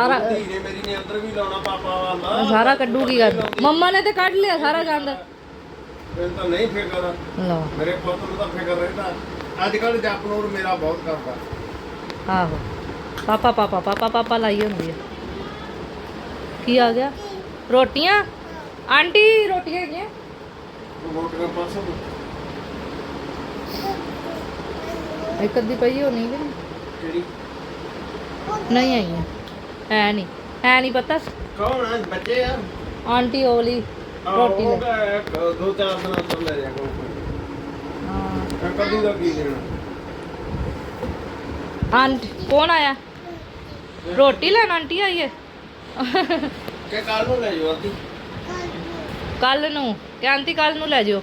ਸਾਰਾ ਧੀ ਨੇ ਮੇਰੀ ਨੇ ਅੰਦਰ ਵੀ ਲਾਉਣਾ ਪਾਪਾ ਵਾਲਾ। ਸਾਰਾ ਕੱਢੂਗੀ ਗੱਲ ਮੰਮਾ ਨੇ ਤੇ ਕੱਢ ਲਿਆ ਸਾਰਾ ਗੰਦ। ਮੈਨੂੰ ਤਾਂ ਨਹੀਂ ਫਿਕਰ। ਲਓ। ਮੇਰੇ ਪੁੱਤ ਨੂੰ ਤਾਂ ਫਿਕਰ ਰਹਿੰਦਾ। ਅੱਜ ਕੱਲ ਜਪਨੂਰ ਮੇਰਾ ਬਹੁਤ ਕਰਦਾ। ਆਹੋ। ਪਾਪਾ ਪਾਪਾ ਪਾਪਾ ਪਾਪਾ ਲਾਈ ਹੁੰਦੀ ਹੈ ਕੀ ਆ ਗਿਆ? ਰੋਟੀਆਂ? ਆਂਟੀ ਰੋਟੀਆਂ ਹੈਗੀਆਂ? ਪਾਸੋਂ ਇੱਕ ਅੱਧੀ ਪਈ ਹੋਣੀ ਕਿ ਨਹੀਂ ਆਈਆਂ। ਹੈ ਨਹੀਂ ਹੈ ਨਹੀਂ ਪਤਾ। ਕੌਣ ਆ ਬੱਚੇ ਆ? ਆਂਟੀ ਓਲੀ ਰੋਟੀ ਲੈ। ਦੋ ਚਾਰ ਦਿਨਾਂ ਤੋਂ ਲੈ ਜਾ ਕੋਈ। ਹਾਂ। ਕੱਦੂ ਦਾ ਕੀ ਦੇਣਾ? ਆਂਟੀ ਕੌਣ ਆਇਆ? ਰੋਟੀ ਲੈਣ ਆਂਟੀ ਆਈ ਹੈ? ਕਿ ਕੱਲ ਨੂੰ ਲੈ ਜਾਓ ਅੱਧੀ ਕੱਲ ਨੂੰ ਕਿ ਆਂਟੀ ਕੱਲ ਨੂੰ ਲੈ ਜਾਓ?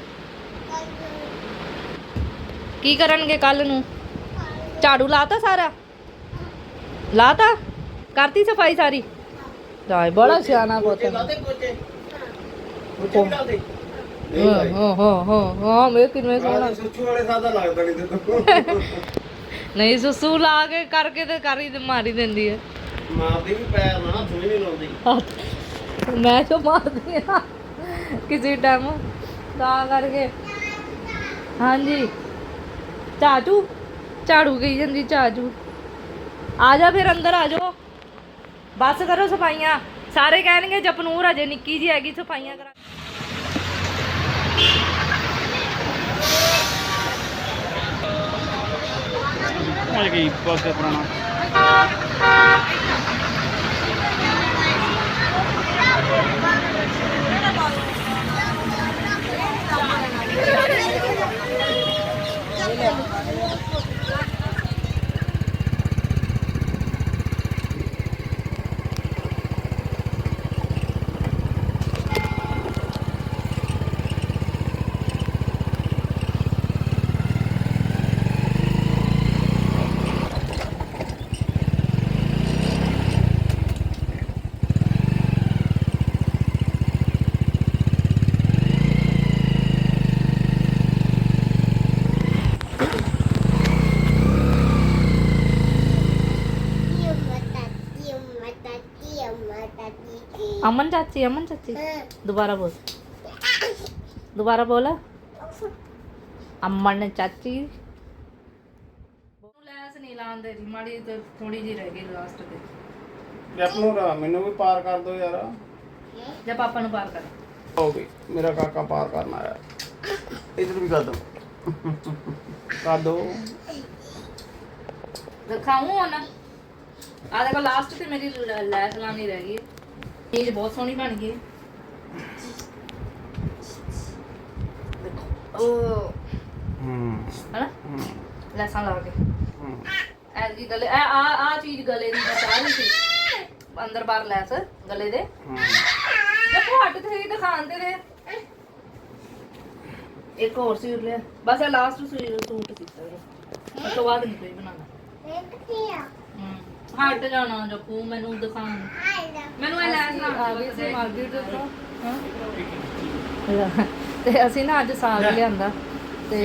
ਕੀ ਕਰਨਗੇ ਕੱਲ ਨੂੰ? ਝਾੜੂ ਲਾਤਾ ਸਾਰਾ? ਲਾਤਾ? ਕਰਤੀ ਸਫ਼ਾਈ ਸਾਰੀ? ਜਾਏ ਬੜਾ ਸਿਆਣਾ ਪੁੱਤ। ਹਾਂ। ਹਾਂ ਹਾਂ ਹਾਂ ਮੈਂ ਕਿੰਨੇ ਸੋਹਣਾ। ਆਹ ਸੁੱਚੂ ਵਾਲੇ ਸਾਦਾ ਲੱਗਦਾ ਨਹੀਂ ਤੇ ਨਹੀਂ ਸੁਸੂ ਲਾ ਕੇ ਕਰਕੇ ਤੇ ਕਰ ਹੀ ਮਾਰੀ ਦਿੰਦੀ ਹੈ। ਮਾਰਦੀ ਵੀ ਪੈਰ ਨਾ ਹੱਥ ਵੀ ਨਹੀਂ ਲਾਉਂਦੀ। ਮੈਂ ਜੋ ਮਾਰਦੀ ਆ? ਕਿਸੇ ਟਾਈਮ ਤਾਂ ਕਰਕੇ। ਹਾਂਜੀ। ਚਾਚੂ? ਝਾੜੂ ਗਈ ਜਾਂਦੀ ਚਾਚੂ। ਆ ਜਾ ਫਿਰ ਅੰਦਰ ਆ ਜਾਓ। ਬਸ ਕਰੋ ਸਫਾਈਆਂ। ਸਾਰੇ ਕਹਿਣਗੇ ਜਪਨੂਰ ਅਜੇ ਨਿੱਕੀ ਜੀ ਹੈਗੀ, ਸਫਾਈਆਂ ਕਰਾ ਮਿਲ ਗਈ, ਬਸ ਪੁਰਾਣਾ ਅਮਨ ਚਾਚੀ ਅਮਨ ਚਾਚੀ ਦੁਬਾਰਾ ਬੋਲ ਦੁਬਾਰਾ ਬੋਲ ਅਮਨ ਚਾਚੀ ਲੈਸ ਨਹੀਂ ਲਾਉਂਦੇ ਜੀ ਮਾੜੀ ਤੇ ਥੋੜੀ ਜੀ ਰਹਿ ਗਈ ਲਾਸਟ ਤੇ। ਜਪਨੂਰ ਮੈਨੂੰ ਵੀ ਪਾਰ ਕਰ ਦਿਓ ਯਾਰ। ਜਾਂ ਪਾਪਾ ਨੂੰ ਪਾਰ ਕਰ। ਹੋ ਗਈ। ਮੇਰਾ ਕਾਕਾ ਪਾਰ ਕਰਨ ਆਇਆ। ਇਧਰ ਵੀ ਕਰ ਦੋ। ਕਰ ਦੋ। ਦਿਖਾਉਂ ਹੁਣ। ਆ ਦੇਖੋ ਲਾਸਟ ਤੇ ਮੇਰੀ ਲੈਸ ਲਾਣੀ ਰਹਿ ਗਈ। ਚੀਜ਼ ਬਹੁਤ ਸੋਹਣੀ ਬਣ ਗਈ। ਦੇਖੋ ਉਹ ਹੂੰ। ਹਨਾ? ਹੂੰ। ਲੈਸਾਂ ਲਾ ਕੇ। ਹੂੰ। ਐ ਜੀ ਗਲੇ ਐ ਆ ਆ ਚੀਜ਼ ਗਲੇ ਦੀ ਰਹੀ ਸੀ ਅੰਦਰ ਬਾਹਰ ਲੈਸ ਗਲੇ ਦੇ। ਹੂੰ। ਜੇ ਫਟ ਤੇ ਹੀ ਦਿਖਾਉਂਦੇ ਨੇ ਇੱਕ ਹੋਰ ਸੂਟ ਲਿਆ। ਬਸ ਇਹ ਲਾਸਟ ਸੂਟ ਸੀਤਾ ਉਸ ਤੋਂ ਬਾਅਦ ਨਹੀਂ ਕੋਈ ਬਣਾਉਣਾ। ਹਮ, ਹਟ ਜਾਣਾ ਜੱਪੂ ਮੈਨੂੰ ਦਿਖਾਉਣ। ਮੈਨੂੰ ਇਹ ਲੈਸ ਨਾ ਆ ਗਈ ਸੀ ਮਾਰਕੀਟ ਤੋਂ ਹਾਂ? ਤੇ ਅਸੀਂ ਨਾ ਅੱਜ ਸਾਗ ਲਿਆਂਦਾ। ਤੇ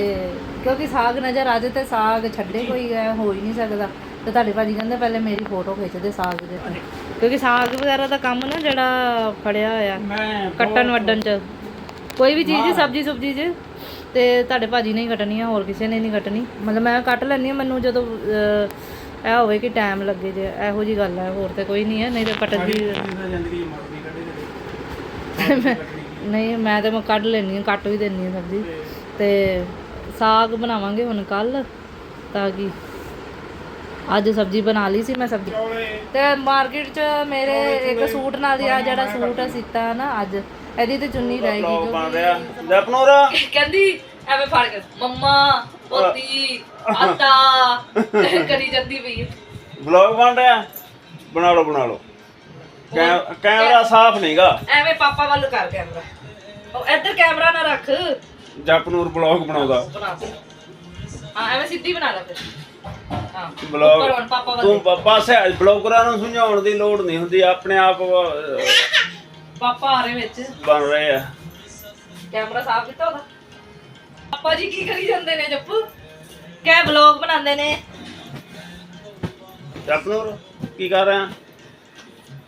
ਕਿਉਂਕਿ ਸਾਗ ਨਜ਼ਰ ਆ ਜੇ ਤੇ ਸਾਗ ਛੱਡੇ ਕੋਈ ਹੋ ਹੀ ਨਹੀਂ ਸਕਦਾ। ਤੇ ਤੁਹਾਡੇ ਭਾਜੀ ਕਹਿੰਦੇ ਪਹਿਲੇ ਮੇਰੀ ਫੋਟੋ ਖਿੱਚਦੇ ਸਾਗ ਦੇ ਤੇ। ਕਿਉਂਕਿ ਸਾਗ ਵਗੈਰਾ ਦਾ ਕੰਮ ਨਾ ਜਿਹੜਾ ਫੜਿਆ ਹੋਇਆ ਮੈਂ ਕੱਟਣ ਵੱਡਣ ਚ। ਕੋਈ ਵੀ ਚੀਜ਼ ਸਬਜੀ ਸੁਬਜੀ ਚ ਤੇ ਤੁਹਾਡੇ ਭਾਜੀ ਨੇ ਹੀ ਕੱਟਣੀ ਆ ਹੋਰ ਕਿਸੇ ਨੇ ਨਹੀਂ ਕੱਟਣੀ। ਮਤਲਬ ਮੈਂ ਕੱਟ ਲੈਂਦੀ ਆ ਮੈਨੂੰ ਜਦੋਂ ਇਹ ਹੋਵੇ ਕਿ ਟਾਈਮ ਲੱਗੇ ਜੇ ਇਹੋ ਜੀ ਗੱਲ ਹੈ ਹੋਰ ਤੇ ਕੋਈ ਨਹੀਂ ਹੈ ਨਹੀਂ ਤਾਂ ਕੱਟਣ ਦੀ ਨਹੀਂ ਮੈਂ ਤੇ ਮੈਂ ਕੱਢ ਲੈਣੀ ਆ ਕੱਟ ਵੀ ਦਿੰਨੀ ਆ ਸਬਜ਼ੀ। ਤੇ ਸਾਗ ਬਣਾਵਾਂਗੇ ਹੁਣ ਕੱਲ ਤਾਂ ਕਿ ਅੱਜ ਸਬਜ਼ੀ ਬਣਾ ਲਈ ਸੀ ਮੈਂ ਸਬਜ਼ੀ। ਤੇ ਮਾਰਕੀਟ 'ਚ ਮੇਰੇ ਇੱਕ ਸੂਟ ਨਾਲ ਦੀ ਆ ਜਿਹੜਾ ਸੂਟ ਸੀਤਾ ਨਾ ਅੱਜ। ਇਹਦੀ ਤੇ ਚੁੰਨੀ ਰਹਿ ਗਈ ਬਣ ਰਿਹਾ ਜਪਨੂਰ ਕਹਿੰਦੀ ਐਵੇਂ ਫੜ ਕੇ ਮੰਮਾ ਪੋਤੀ ਆਟਾ ਕਰੀ ਜਾਂਦੀ ਪਈ ਬਲੌਗ ਬਣ ਰਿਹਾ? ਬਣਾ ਲਓ ਬਣਾ ਲਓ। ਕੈ- ਕੈਮਰਾ ਸਾਫ਼ ਨਹੀਂਗਾ। ਐਵੇਂ ਪਾਪਾ ਵੱਲ ਕਰ ਕੈਮਰਾ। ਉਹ ਇੱਧਰ ਕੈਮਰਾ ਨਾ ਰੱਖ। ਜਪਨੂਰ ਬਲੌਗ ਬਣਾਉਂਦਾ। ਬਣਾ ਦੇ। ਹਾਂ ਐਵੇਂ ਸਿੱਧੀ ਬਣਾ ਲੈ ਫਿਰ। ਹਾਂ ਬਲੌਗ ਉੱਪਰ ਹੁਣ ਪਾਪਾ ਵੱਲ। ਤੂੰ ਬ- ਬਸ ਬਲੌਗਰਾਂ ਨੂੰ ਸਮਝਾਉਣ ਦੀ ਲੋੜ ਨਹੀਂ ਹੁੰਦੀ ਆਪਣੇ ਆਪ ਅਹ, ਪਾਪਾ ਆ ਰਹੇ ਵਿੱਚ। ਬਣ ਰਹੇ ਆ। ਕੈਮਰਾ ਸਾਫ਼ ਕੀਤਾ ਉਹਦਾ? ਪਾਪਾ ਜੀ ਕੀ ਕਰੀ ਜਾਂਦੇ ਨੇ ਜੱਪੂ? ਕੈ ਵਲੌਗ ਬਣਾਉਂਦੇ ਨੇ? ਜਪਨੂਰ ਕੀ ਕਰ ਰਿਹਾ?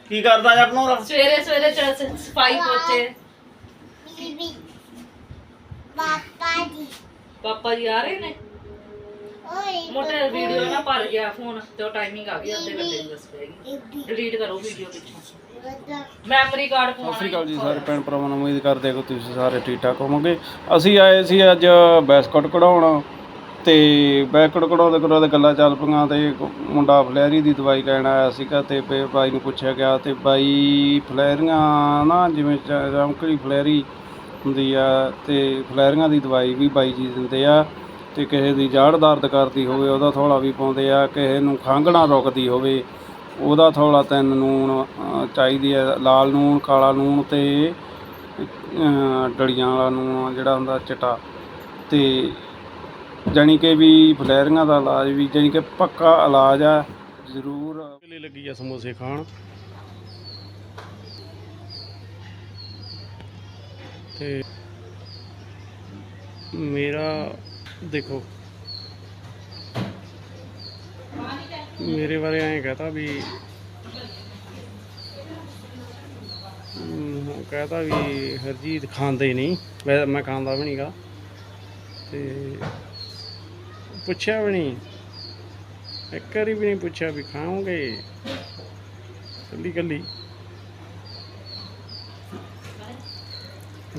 ਕੀ ਕਰਦਾ ਜਪਨੂਰ? ਸਵੇਰੇ ਸਵੇਰੇ ਚ ਸਫ਼ਾਈ ਪੋਚੇ ਬੀਬੀ ਪਾਪਾ ਜੀ। ਪਾਪਾ ਜੀ ਆ ਰਹੇ ਨੇ? ਓਏ ਮੋਟੇ ਵੀਡੀਓ ਨਾ ਭਰ ਗਿਆ ਫੋਨ ਤੇ ਉਹ ਟਾਈਮਿੰਗ ਆ ਗਈ ਅੱਧੇ ਘੰਟੇ ਦੀ ਦੱਸ ਪੈਗੀ ਬੀਬੀ ਡਿਲੀਟ ਕਰੋ ਵੀਡੀਓ ਪਿੱਛੋਂ। ਮੈਮਰੀ ਕਾਰਡ ਸ੍ਰੀ ਅਕਾਲ ਜੀ ਸਾਰੇ ਭੈਣ ਭਰਾਵਾਂ ਨੂੰ, ਉਮੀਦ ਕਰਦੇ ਹਾਂ ਕਿ ਤੁਸੀਂ ਸਾਰੇ ਠੀਕ ਠਾਕ ਹੋਵੋਗੇ। ਅਸੀਂ ਆਏ ਸੀ ਅੱਜ ਬੈਸਕਟ ਕਢਾਉਣ ਤੇ ਬੈਸਕਟ ਕਢਾਉਂਦੇ ਕਢਾਉਂਦੇ ਗੱਲਾਂ ਚੱਲ ਪਈਆਂ ਤੇ ਇੱਕ ਮੁੰਡਾ ਫਲੈਰੀ ਦੀ ਦਵਾਈ ਲੈਣ ਆਇਆ ਸੀਗਾ ਤੇ ਫਿਰ ਬਾਈ ਨੂੰ ਪੁੱਛਿਆ ਗਿਆ ਤੇ ਬਾਈ ਫਲੈਰੀਆਂ ਨਾ ਜਿਵੇਂ ਚ- ਚਮਕੜੀ ਫਲੈਰੀ ਹੁੰਦੀ ਆ ਤੇ ਫਲੈਰੀਆਂ ਦੀ ਦਵਾਈ ਵੀ ਬਾਈ ਜੀ ਦਿੰਦੇ ਆ ਤੇ ਕਿਸੇ ਦੀ ਜਾੜ ਦਰਦ ਕਰਦੀ ਹੋਵੇ, ਉਹਦਾ ਥੋੜਾ ਵੀ ਪਾਉਂਦੇ ਆ, ਕਿਸੇ ਨੂੰ ਖੰਘ ਨਾ ਰੁਕਦੀ ਹੋਵੇ। ਉਹਦਾ ਥੋੜਾ ਤਿੰਨ ਲੂਣ ਚਾਹੀਦੀ ਹੈ। ਲਾਲ ਲੂਣ ਕਾਲਾ ਲੂਣ ਅਤੇ ਡਲੀਆਂ ਵਾਲਾ ਨੂਣ, ਜਿਹੜਾ ਹੁੰਦਾ ਚਿੱਟਾ। ਅਤੇ ਜਾਣੀ ਕਿ ਵੀ ਫਲੈਰੀਆਂ ਦਾ ਇਲਾਜ ਵੀ, ਜਾਣੀ ਕਿ ਪੱਕਾ ਇਲਾਜ ਆ ਜ਼ਰੂਰ। ਲਈ ਲੱਗੀ ਆ ਸਮੋਸੇ ਖਾਣ। ਤੇ ਮੇਰਾ, ਦੇਖੋ ਮੇਰੇ ਬਾਰੇ ਐਂ ਕਹਤਾ ਵੀ ਹਮ, ਉਹ ਕਹਤਾ ਵੀ ਹਰਜੀਤ ਖਾਂਦੇ ਨਹੀਂ। ਮੈਂ ਮੈਂ ਖਾਂਦਾ ਵੀ ਨਹੀਂਗਾ ਤੇ ਪੁੱਛਿਆ ਵੀ ਨਹੀਂ। ਇੱਕ ਵਾਰੀ ਵੀ ਨਹੀਂ ਪੁੱਛਿਆ ਵੀ ਖਾਓਗੇ? ਕੱਲੀ ਕੱਲੀ।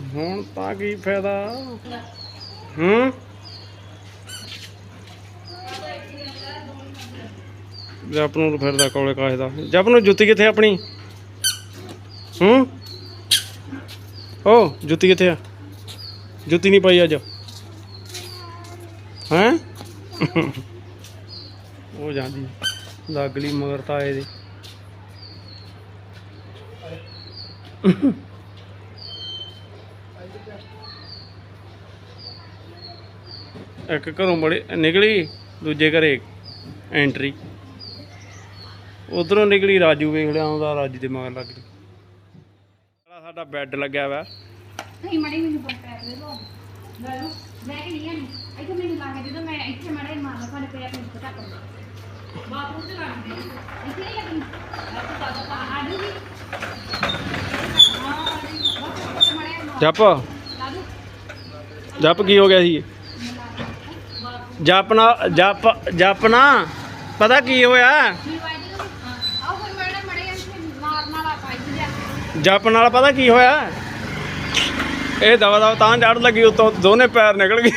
ਹੁਣ ਤਾਂ ਕੀ ਫਾਇਦਾ? ਹੂੰ ਜਪ ਨੂੰ ਫਿਰਦਾ ਕੋਲੇ ਕਾਹੇ ਦਾ। ਜਪ ਨੂੰ ਜੁੱਤੀ ਕਿੱਥੇ ਆਪਣੀ? ਹੂੰ? ਓ, ਜੁੱਤੀ ਕਿੱਥੇ ਆ? ਜੁੱਤੀ ਨਹੀਂ ਪਾਈ ਅੱਜ। ਹੈਂ? ਉਹ ਜਾਂਦੀ। ਲੱਗਲੀ ਮਗਰ ਤਾਂ ਆਏ ਇੱਕ ਘਰੋਂ ਬੜੇ ਨਿਕਲੀ, ਦੂਜੇ ਘਰੇ ਐਂਟਰੀ ਉਧਰੋਂ ਨਿਕਲੀ ਰਾਜੂ ਵੇਖ ਲਿਆ ਉਹਦਾ ਰਾਜੂ ਦੇ ਮਗਰ ਲੱਗ ਗਈ ਜਿਹੜਾ ਸਾਡਾ ਬੈੱਡ ਲੱਗਿਆ ਵਾ। ਨਹੀਂ ਮੜੀ ਮੈਨੂੰ ਪਰ ਪੈਰ ਦੇ ਦੋ ਲੈ ਲਓ ਮੈਂ ਕਿ ਨਹੀਂ ਆਣੀ ਇੱਥੇ ਮੈਨੂੰ ਲਾ ਕੇ ਦੇ ਦੋ ਮੈਂ ਇੱਥੇ ਮੜੇ ਮਾਰ ਲਾ ਤੁਹਾਡੇ ਪੈਰ ਨੂੰ ਪਤਾ ਕਰ ਬਾਥਰੂਮ ਤੇ ਲਾ ਦੇ ਇੱਥੇ ਨਹੀਂ ਲੱਗਣੀ। ਆ ਜੂਗੀ ਜਪ। ਜਪ ਕੀ ਹੋ ਗਿਆ ਸੀ? ਜਪ ਨਾ ਜਪ ਜਪ ਨਾ। ਪਤਾ ਕੀ ਹੋਇਆ ਕੀ ਵਾਈ ਦੇ ਦੋ ਆਓ ਫਿਰ ਮੜੇ ਮੜੇ ਇੱਥੇ ਮਾਰ ਨਾਲ ਆ ਪਾਈ ਜਾ ਜਪ ਨਾਲ ਪਤਾ ਕੀ ਹੋਇਆ? ਇਹ ਦਵਾ ਦਵਾ ਤਾਂ ਚੜ ਲੱਗੀ, ਉਤੋਂ ਦੋਨੇ ਪੈਰ ਨਿਕਲ ਗਏ।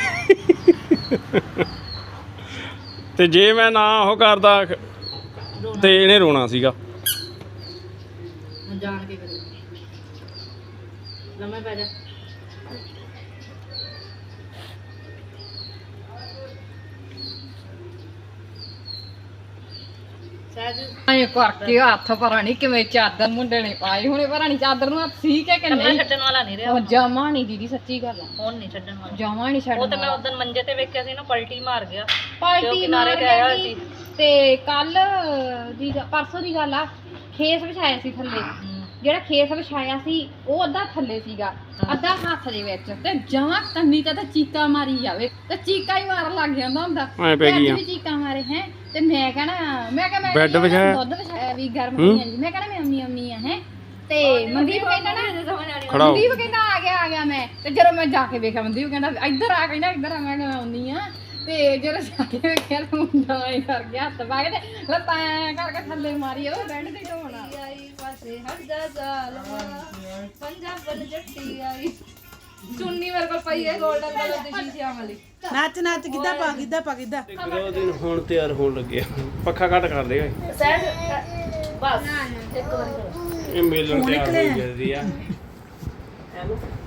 ਤੇ ਜੇ ਮੈਂ ਨਾ ਉਹ ਕਰਦਾ, ਤੇ ਇਹਨੇ ਰੋਣਾ ਸੀਗਾ। ਜਾਣ ਕੇ ਕਰੇ। ਲੰਮੇ ਪੈ ਜਾ। ਐ ਕਰਕੇ ਹੱਥ ਪਰਾਂ ਨਹੀਂ ਕਿਵੇਂ ਚਾਦਰ ਮੁੰਡੇ ਨੇ ਪਾਈ ਹੁਣੇ ਪਰਾਂ ਨਹੀਂ ਚਾਦਰ ਨੂੰ ਹੱਥ ਸੀ ਕੇ ਕਿ ਕੱਲਾ ਛੱਡਣ ਵਾਲਾ ਨਹੀਂ ਰਿਹਾ ਉਹ ਜਮਾ ਨਹੀਂ ਦੀਦੀ ਸੱਚੀ ਗੱਲ ਆ। ਹੁਣ ਨਹੀਂ ਛੱਡਣ ਵਾਲਾ। ਜਮਾ ਨਹੀਂ ਛੱਡ ਉਹ ਤਾਂ ਮੈਂ ਉਦੋਂ ਮੰਜੇ ਤੇ ਵੇਖਿਆ ਸੀ ਨਾ ਪਲਟੀ ਮਾਰ ਗਿਆ। ਕਿਨਾਰੇ ਮਾਰ ਤੇ ਆਇਆ ਗਿਆ ਸੀ। ਤੇ ਕੱਲ ਦੀ ਪਰਸੋਂ ਦੀ ਗੱਲ ਆ ਖੇਸ ਵਿਛਾਇਆ ਸੀ ਥੱਲੇ। ਜਿਹੜਾ ਖੇਸ ਵਿਛਾਇਆ ਸੀ ਉਹ ਅੱਧਾ ਥੱਲੇ ਸੀਗਾ ਅੱਧਾ ਹੱਥ ਦੇ ਵਿੱਚ। ਤੇ ਜਮਾਂ ਕੰਨੀ ਤੇ ਤਾਂ ਚੀਕਾ ਮਾਰੀ ਜਾਵੇ। ਤੇ ਚੀਕਾ ਹੀ ਮਾਰਨ ਲੱਗ ਜਾਂਦਾ ਹੁੰਦਾ। ਐਂ ਪੈ ਚੀਕਾ ਮਾਰੇ ਹੈ। ਤੇ ਮੈਂ ਕਹਣਾ ਮੈਂ ਕਹਾਂ ਮੈਂ ਵਿਛਾਇਆ? ਦੁੱਧ ਵਿਛਾਇਆ ਵੀ ਗਰਮ ਹੂੰ? ਹੋਈਆਂ ਜੀ। ਮੈਂ ਕਹਣਾ ਮੈਂ ਅੰਮੀ ਅੰਮੀ ਆ ਹੈ। ਤੇ ਮਨਦੀਪ ਕਹਿੰਦਾ ਨਾ ਖੜਾ ਹੋ। ਮਨਦੀਪ ਕਹਿੰਦਾ ਆ ਗਿਆ ਆ ਗਿਆ ਮੈਂ। ਤੇ ਜਦੋਂ ਮੈਂ ਜਾ ਕੇ ਵੇਖਿਆ ਮਨਦੀਪ ਕਹਿੰਦਾ ਇੱਧਰ ਆ ਕਹਿੰਦਾ ਇੱਧਰ ਆ ਮੈਂ ਕਿਹਾ ਮੈਂ ਆ। ਤੇ ਜਦੋਂ ਜਾ ਕੇ ਵੇਖਿਆ ਤਾਂ ਮੁੰਡਾ ਐ ਕਰ ਗਿਆ ਹੱਥ ਪਾ ਕੇ ਤੇ ਲੱਤਾਂ ਐਂ ਕਰਕੇ ਥੱਲੇ ਮਾਰੀ ਉਹ ਬੈੱਡ ਤੇ ਢੋਣਾ ਆਈ ਪਾਸੇ ਹੱਸਦਾ ਜ਼ਾਲਮਾ ਪੰਜਾਬ ਵੱਲ ਜੱਟੀ ਆਈ। ਚੁੰਨੀ ਮੇਰੇ ਕੋਲ ਪਈ ਹੈ 골ਡਨ ਕਲਰ ਦੀ ਸ਼ੀਸ਼ਿਆਂ ਵਾਲੀ। ਨੱਚ ਨੱਚ ਗਿੱਧਾ ਪਾ ਗਿੱਧਾ ਪਾ ਗਿੱਧਾ। ਦੋ ਦਿਨ ਹੁਣ ਤਿਆਰ ਹੋਣ ਲੱਗੇ ਆ। ਪੱਖਾ ਘੱਟ ਕਰ ਦੇ ਓਏ। ਸਹਿਜ ਬਸ ਇੱਕ ਵਾਰੀ ਕਰੋ ਇਹ ਮੇਲਣ ਤਿਆਰ ਹੋਈ ਜਾਂਦੀ ਆ।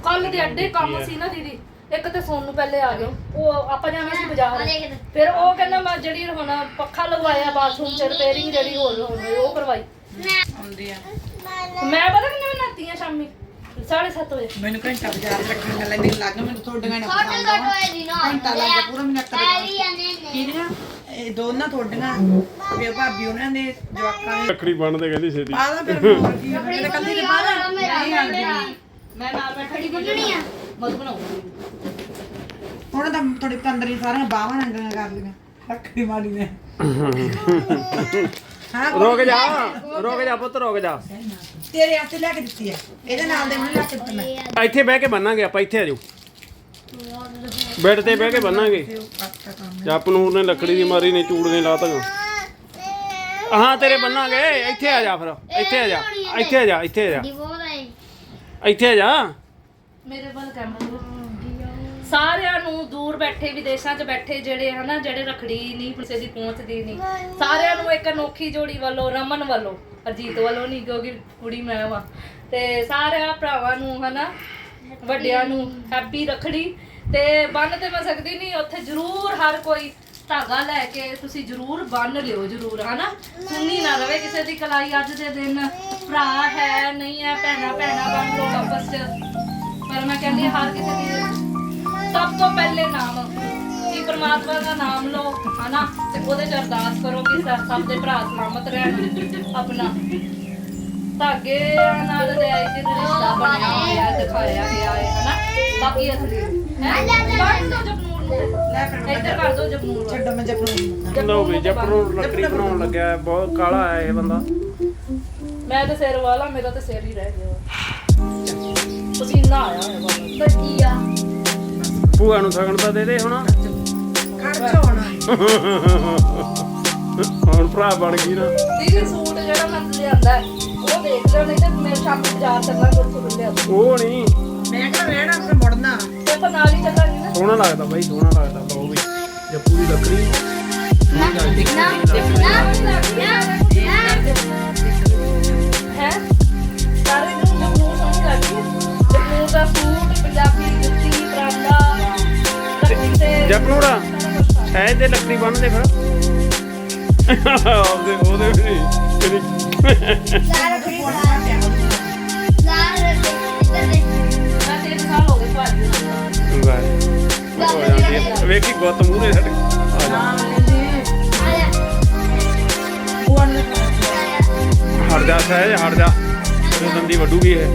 ਕੱਲ ਦੇ ਅੱਡੇ ਕੰਮ ਸੀ ਨਾ ਦੀਦੀ। ਇੱਕ ਤੇ ਸੋਨ ਨੂੰ ਪਹਿਲੇ ਆ ਗਏ। ਉਹ ਆਪਾਂ ਜਾਣਾ ਸੀ ਬਾਜ਼ਾਰ। ਫਿਰ ਉਹ ਕਹਿੰਦਾ ਮੈਂ ਜਿਹੜੀ ਹੁਣ ਪੱਖਾ ਲਗਵਾਇਆ ਬਾਥਰੂਮ ਚ ਰਿਪੇਅਰਿੰਗ ਜਿਹੜੀ ਹੋਰ ਹੋਣੀ ਉਹ ਕਰਵਾਈ। ਮੈਂ ਪਤਾ ਕਿੰਨੇ ਵਜੇ ਨਹਾਤੀ ਆ ਸ਼ਾਮੀ? 7:30 ਵਜੇ। ਮੈਨੂੰ ਘੰਟਾ ਬਾਜ਼ਾਰ ਰੱਖਣ ਦਾ ਲੈਣੇ ਲੱਗ ਮੈਨੂੰ ਥੋੜੀਆਂ ਨਾ ਪਸੰਦ ਆ ਘੰਟਾ ਲੱਗ ਗਿਆ ਪੂਰਾ ਮੈਨੂੰ ਅੱਕ ਕਿਹੜੀਆਂ ਇਹ ਦੋਨਾਂ ਥੋੜੀਆਂ ਵੀ ਭਾਬੀ ਉਹਨਾਂ ਨੇ ਜਵਾਕਾਂ ਨੇ ਰੱਖੜੀ ਬੰਨਦੇ ਕਹਿੰਦੀ ਛੇਤੀ। ਪਾਦਾ ਫਿਰ ਹੋਰ ਕੀ ਮੈਂ ਕੱਲੀ ਨੇ ਪਾਦਾ ਨਹੀਂ ਆਉਂਦੀ। ਮੈਂ ਨਾਲ ਮੈਂ ਖੜੀ ਬਣਨੀ ਆ। ਮਤ ਬਣਾਉ ਹੁਣ ਤਾਂ ਥੋੜੀ ਅੰਦਰ ਹੀ ਸਾਰੀਆਂ ਬਾਹਾਂ ਨੰਗੀਆਂ ਕਰ ਲਈਆਂ ਰੱਖੜੀ ਮਾਰੀ ਨੇ। ਹਾਂ ਰੁਕ ਜਾ ਰੁਕ ਜਾ ਪੁੱਤ ਰੁਕ ਜਾ। ਤੇਰੇ ਹੱਥ ਲੈ ਕੇ ਦਿੱਤੀ ਹੈ ਇਹਦੇ ਨਾਲ ਦੇ ਮੈਨੂੰ ਲੈ ਕੇ ਦਿੱਤਾ ਮੈਂ। ਇੱਥੇ ਬਹਿ ਕੇ ਬੰਨਾਂਗੇ ਆਪਾਂ ਇੱਥੇ ਆ ਜਾਓ। ਬੈੱਡ ਤੇ ਬਹਿ ਕੇ ਬੰਨਾਂਗੇ। ਜਾਂ ਪਨੂਰ ਨੇ ਲੱਕੜੀ ਦੀ ਮਾਰੀ ਨੇ ਚੂੜ ਨੇ ਲਾਤਾਂ ਹਾਂ ਤੇਰੇ ਬੰਨਾਂਗੇ। ਇੱਥੇ ਆ ਜਾ ਫਿਰ ਇੱਥੇ ਆ ਜਾ ਇੱਥੇ ਆ ਜਾ ਇੱਥੇ ਆ ਜਾ। ਇੱਥੇ ਆ ਜਾ। ਮੇਰੇ ਵੱਲ ਕੈਮਰਾ ਨੂੰ ਦੂਰ ਬੈਠੇ ਵਿਦੇਸ਼ਾਂ 'ਚ ਬੈਠੇ ਜਿਹੜੇ ਹਨਾ ਜਿਹੜੇ ਰਖੜੀ ਨਹੀਂ ਕਿਸੇ ਦੀ ਪਹੁੰਚਦੀ ਨਹੀਂ। ਸਾਰਿਆਂ ਨੂੰ ਇੱਕ ਅਨੋਖੀ ਜੋੜੀ ਵੱਲੋਂ ਰਮਨ ਵੱਲੋਂ ਅਜੀਤ ਵੱਲੋਂ ਨਹੀਂ ਕਿਉਂਕਿ ਕੁੜੀ ਮੈਂ ਵਾਂ। ਤੇ ਸਾਰਿਆਂ ਭਰਾਵਾਂ ਨੂੰ ਹਨਾ ਵੱਡਿਆਂ ਨੂੰ ਹੈਪੀ ਰਖੜੀ। ਤੇ ਬੰਨ ਤੇ ਮੈਂ ਸਕਦੀ ਨਹੀਂ ਉੱਥੇ ਜ਼ਰੂਰ ਹਰ ਕੋਈ ਧਾਗਾ ਲੈ ਕੇ ਤੁਸੀਂ ਜ਼ਰੂਰ ਬੰਨ ਲਿਓ ਜ਼ਰੂਰ ਹਨਾ? ਸੁਣਨੀ ਨਾ ਰਵੇ ਕਿਸੇ ਦੀ ਕਲਾਈ ਅੱਜ ਦੇ ਦਿਨ। ਭਰਾ ਹੈ ਨਹੀਂ ਹੈ ਭੈਣਾ ਭੈਣਾ ਬੰਨ ਲਓ ਆਪਸ 'ਚ। ਪਰ ਮੈਂ ਕਹਿੰਦੀ ਹਰ ਕਿਸੇ ਦੀ ਸਭ ਤੋਂ ਪਹਿਲੇ ਨਾਮ ਕਿ ਪ੍ਰਮਾਤਮਾ ਦਾ ਨਾਮ ਲਓ ਹਨਾ? ਤੇ ਉਹਦੇ ਚ ਅਰਦਾਸ ਕਰੋ ਕਿ ਸਭ ਦੇ ਭਰਾ ਸਲਾਮਤ ਰਹਿਣ ਆਪਣਾ। ਧਾਗੇ ਨਾਲ ਲਿਆਈ ਜੀ ਰਿਸ਼ਤਾ ਬਣਿਆ ਹੋਇਆ ਹੈ, ਦਿਖਾਇਆ ਗਿਆ ਹੈ ਹਨਾ? ਬਾਕੀ ਅਸਲੀ ਹੈ? ਕੱਢ ਦੋ ਜਪਨੂਰ ਨੂੰ। ਇੱਧਰ ਕਰ ਦੋ ਜਪਨੂਰ। ਛੱਡੋ ਮੈਂ ਜਪਨੂੰ ਲਓ ਵੀ ਜੱਪ ਨੂੰ ਲੱਕੜੀ ਬਣਾਉਣ ਲੱਗਿਆ। ਬਹੁਤ ਕਾਲਾ ਹੈ ਇਹ ਬੰਦਾ। ਮੈਂ ਤਾਂ ਸਿਰ ਵਾਲਾ ਮੇਰਾ ਤਾਂ ਸਿਰ ਹੀ ਰਹਿ ਗਿਆ। ਪਸੀਨਾ ਆਇਆ ਹੋਇਆ ਬਾਬਾ। ਬੱਟੀਆ ਭੂਆ ਨੂੰ ਸਗਣ ਤਾਂ ਦੇ ਦੇ ਹੁਣ। ਖਰਚ ਹੋਣਾ। ਹੁਣ ਭਰਾ ਬਣ ਗਈ ਨਾ। ਦੀਦੀ ਸੂਟ ਜਿਹੜਾ ਮੈਂ ਲਿਆਂਦਾ ਉਹ ਦੇਖ ਲਿਓ ਨਹੀਂ ਤੇ ਮੈਂ ਸ਼ਾਮ ਨੂੰ ਬਾਜ਼ਾਰ ਚੱਲਾਂਗੇ ਉੱਥੋਂ ਲਿਆ ਉਹ ਨਹੀਂ। ਮੈਂ ਕਿਹਾ ਰਹਿਣਾ ਫਿਰ ਮੁੜਨਾ। ਤੇ ਆਪਾਂ ਨਾਲ ਹੀ ਚੱਲਾਂਗੇ ਨਾ। ਸੋਹਣਾ ਲੱਗਦਾ ਬਾਈ ਸੋਹਣਾ ਲੱਗਦਾ ਲਓ ਵੀ। ਜੱਪੂ ਦੀ ਲੱਕੜੀ। ਹੈ? ਸਾਰੇ ਨੂੰ ਜਮੂਰ ਸਮਝ ਲੱਗੀ ਜਮੂਰ ਦਾ ਸੂਟ ਪੰਜਾਬੀ ਜੁੱਤੀ ਪਰਾਂਦਾ। ਤੇ ਜਪਨੂਰਾ ਸ਼ਾਇਦ ਤੇ ਲੱਕੜੀ ਬੰਨਦੇ ਫਿਰ। ਉਹਦੇ ਉਹਦੇ ਵੀ ਨਹੀਂ ਹੋ। ਹੋ ਹੈ। ਵੇਖੀ ਗੁੱਤ ਮੂਹਰੇ ਸਾਡੇ। ਆ ਜਾ। ਹਟ ਜਾ ਸਹਿਜ ਹਟ ਜਾ। ਉਹ ਦੰਦੀ ਵੱਡੂਗੀ ਇਹ।